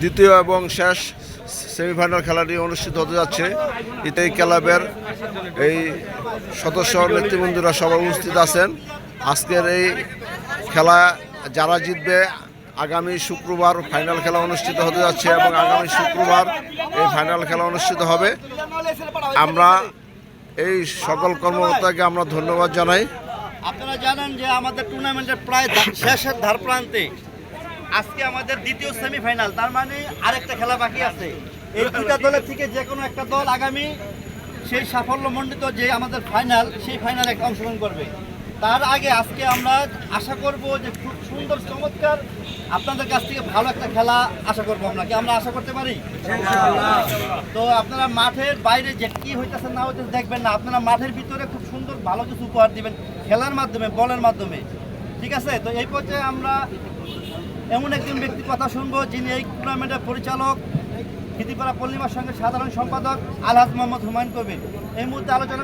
দ্বিতীয় এবং শেষ সেমিফাইনাল খেলাটি অনুষ্ঠিত হতে যাচ্ছে এতে ক্লাবের এই সদস্য নেতৃবৃন্দরা সবাই উপস্থিত আছেন। আজকের এই খেলা যারা জিতবে, আগামী শুক্রবার ফাইনাল খেলা অনুষ্ঠিত হতে যাচ্ছে এবং আগামী শুক্রবার এই ফাইনাল খেলা অনুষ্ঠিত হবে। আমরা এই সকল কর্মকর্তাকে আমরা ধন্যবাদ জানাই। আপনারা জানেন যে আমাদের টুর্নামেন্টের প্রায় শেষের ধার প্রান্তে আজকে আমাদের দ্বিতীয় সেমিফাইনাল তার মানে আরেকটা খেলা বাকি আছে। এই দুইটা দলের থেকে যে কোনো একটা দল আগামী সেই সাফল্যমণ্ডিত যে আমাদের ফাইনাল সেই ফাইনালে একটা অংশগ্রহণ করবে। তার আগে আজকে আমরা আশা করব যে খুব সুন্দর, চমৎকার আপনাদের কাছ থেকে ভালো একটা খেলা আশা করব আমরা। কি আমরা আশা করতে পারি? তো আপনারা মাঠের বাইরে যে কি হইতেছে না হইতেছে দেখবেন না। আপনারা মাঠের ভিতরে খুব সুন্দর ভালো কিছু উপহার দিবেন খেলার মাধ্যমে, বলের মাধ্যমে। ঠিক আছে? তো এই পর্যায়ে আমরা এমন একজন ব্যক্তির কথা শুনব যিনি এই টুর্নামেন্টের পরিচালক খিদিপাড়া পল্লিমার সঙ্গে সাধারণ সম্পাদক আলহাজ মোহাম্মদ হুমায়ুন কবির। এই মুহূর্তে আলোচনা